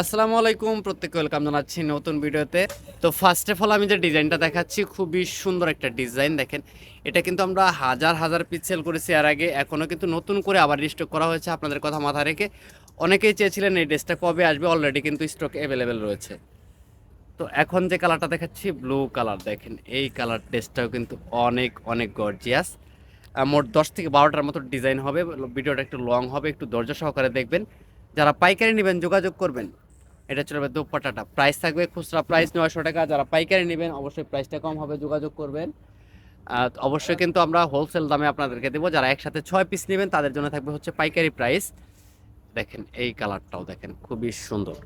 আসসালামু আলাইকুম। প্রত্যেককে ওয়েলকাম জানাচ্ছি নতুন ভিডিওতে। তো ফার্স্ট অফ অল আমি যে ডিজাইনটা দেখাচ্ছি, খুবই সুন্দর একটা ডিজাইন দেখেন। এটা কিন্তু আমরা হাজার হাজার পিস সেল করেছি এর আগে। এখনও কিন্তু নতুন করে আবার রিস্টক করা হয়েছে আপনাদের কথা মাথায় রেখে। অনেকেই চেয়েছিলেন এই ড্রেসটা কবে আসবে অলরেডি কিন্তু স্টক অ্যাভেলেবেল রয়েছে। তো এখন যে কালারটা দেখাচ্ছি ব্লু কালার দেখেন। এই কালার ড্রেসটাও কিন্তু অনেক অনেক গর্জিয়াস মোট দশ থেকে বারোটার মতো ডিজাইন হবে। ভিডিওটা একটু লং হবে, একটু ধৈর্য সহকারে দেখবেন। যারা পাইকারি নেবেন, যোগাযোগ করবেন। এটা চলবে দোপাটাটা। প্রাইস থাকবে খুচরা প্রাইস নয়শো টাকা। যারা পাইকারি নেবেন অবশ্যই প্রাইসটা কম হবে যোগাযোগ করবেন। অবশ্যই কিন্তু আমরা হোলসেল দামে আপনাদেরকে দেবো। যারা একসাথে ছয় পিস নেবেন তাদের জন্য থাকবে হচ্ছে পাইকারি প্রাইস দেখেন এই কালারটাও দেখেন খুবই সুন্দর।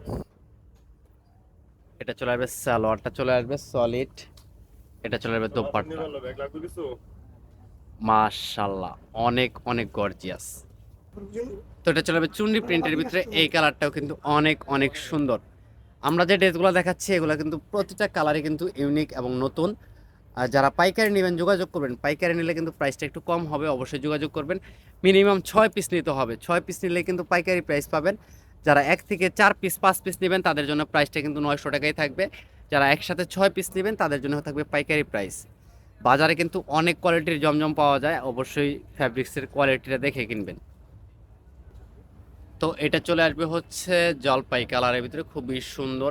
এটা চলে আসবে সালোয়ারটা চলে আসবে সলিড এটা চলে আসবে দোপাট্টা। মাশাল্লাহ অনেক অনেক গর্জিয়াস তো এটা চলে চুন্ডি প্রিন্টের ভিতরে এই কালারটাও কিন্তু অনেক অনেক সুন্দর। আমরা যে ড্রেসগুলো দেখাচ্ছি, এগুলো কিন্তু প্রতিটা কালারই কিন্তু ইউনিক এবং নতুন। আর যারা পাইকারি নেবেন, যোগাযোগ করবেন। পাইকারি নিলে কিন্তু প্রাইসটা একটু কম হবে, অবশ্যই যোগাযোগ করবেন। মিনিমাম ছয় পিস নিতে হবে। ছয় পিস নিলে কিন্তু পাইকারি প্রাইস পাবেন। যারা এক থেকে চার পিস পাঁচ পিস নেবেন, তাদের জন্য প্রাইসটা কিন্তু নয়শো টাকাই থাকবে। যারা একসাথে ছয় পিস নেবেন, তাদের জন্য থাকবে পাইকারি প্রাইস বাজারে কিন্তু অনেক কোয়ালিটির জমজম পাওয়া যায়। অবশ্যই ফ্যাব্রিক্সের কোয়ালিটিটা দেখে কিনবেন। তো এটা চলে আসবে হচ্ছে জলপাই কালারের ভিতরে, খুবই সুন্দর।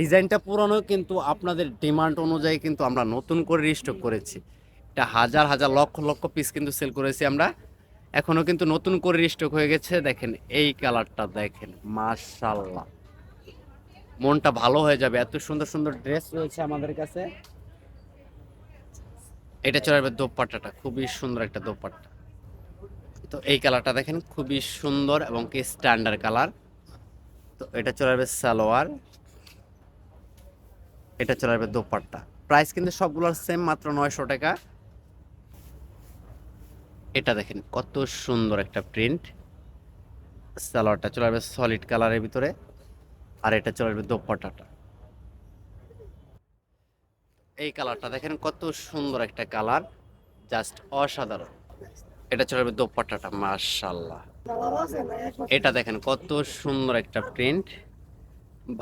ডিজাইনটা পুরনো, কিন্তু আপনাদের ডিমান্ড অনুযায়ী কিন্তু আমরা নতুন করে রিস্টক করেছি। এটা হাজার হাজার লক্ষ লক্ষ পিস কিন্তু সেল করেছি আমরা। এখনও কিন্তু নতুন করে রিস্টক হয়ে গেছে। দেখেন, এই কালারটা দেখেন মাশাল্লাহ মনটা ভালো হয়ে যাবে। এত সুন্দর সুন্দর ড্রেস রয়েছে আমাদের কাছে। এটা চলে আসবে দোপাট্টাটা, খুবই সুন্দর একটা দোপাট্টা। তো এই কালারটা দেখেন খুবই সুন্দর এবং কি স্ট্যান্ডার্ড কালার। তো এটা চলে আসবে সালোয়ার। এটা চলে আসবে দোপাট্টা। প্রাইস কিন্তু সবগুলোর সেম মাত্র নয়শো টাকা। এটা দেখেন কত সুন্দর একটা প্রিন্ট সালোয়ারটা চলে আসবে সলিড কালারের ভিতরে। আর এটা চলে আসবে দোপাট্টাটা। এই কালারটা দেখেন কত সুন্দর একটা কালার। জাস্ট অসাধারণ। এটা চলে যাবে দোপাট্টাটা মাশাল্লাহ এটা দেখেন কত সুন্দর একটা প্রিন্ট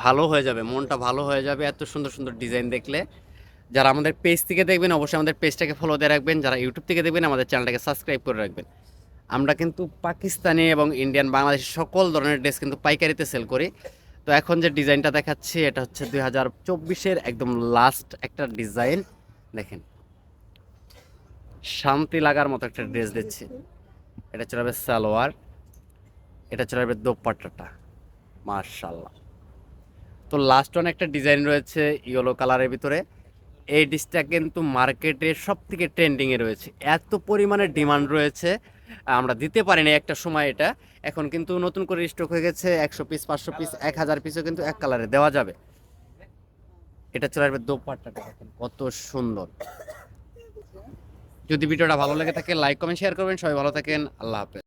ভালো হয়ে যাবে, মনটা ভালো হয়ে যাবে, এত সুন্দর সুন্দর ডিজাইন দেখলে। যারা আমাদের পেজ থেকে দেখবেন, অবশ্যই আমাদের পেজটাকে ফলো দিয়ে রাখবেন। যারা ইউটিউব থেকে দেখবেন, আমাদের চ্যানেলটাকে সাবস্ক্রাইব করে রাখবেন। আমরা কিন্তু পাকিস্তানি এবং ইন্ডিয়ান বাংলাদেশি সকল ধরনের ড্রেস কিন্তু পাইকারিতে সেল করি। তো এখন যে ডিজাইনটা দেখাচ্ছি, এটা হচ্ছে দুই হাজার চব্বিশের একদম লাস্ট একটা ডিজাইন দেখেন। শান্তি লাগার মতো একটা ড্রেস দিচ্ছি। এটা চলে যাবে সালোয়ার, এটা চলে যাবে দোপাট্টাটা। মার্শাল্লাহ তো লাস্ট ওয়ান একটা ডিজাইন রয়েছে ইয়েলো কালারের ভিতরে। এই ডিসটা কিন্তু মার্কেটে সব থেকে ট্রেন্ডিংয়ে রয়েছে। এত পরিমাণে ডিমান্ড রয়েছে, আমরা দিতে পারি পারিনি একটা সময় এটা। এখন কিন্তু নতুন করে স্টক হয়ে গেছে, একশো পিস পাঁচশো পিস এক হাজার পিসও কিন্তু এক কালারে দেওয়া যাবে। এটা চলে আসবে দোপাট্টাটা কত সুন্দর। যদি ভিডিওটা ভালো লেগে থাকে লাইক কমেন্ট শেয়ার করবেন। সবাই ভালো থাকেন। আল্লাহ হাফেজ।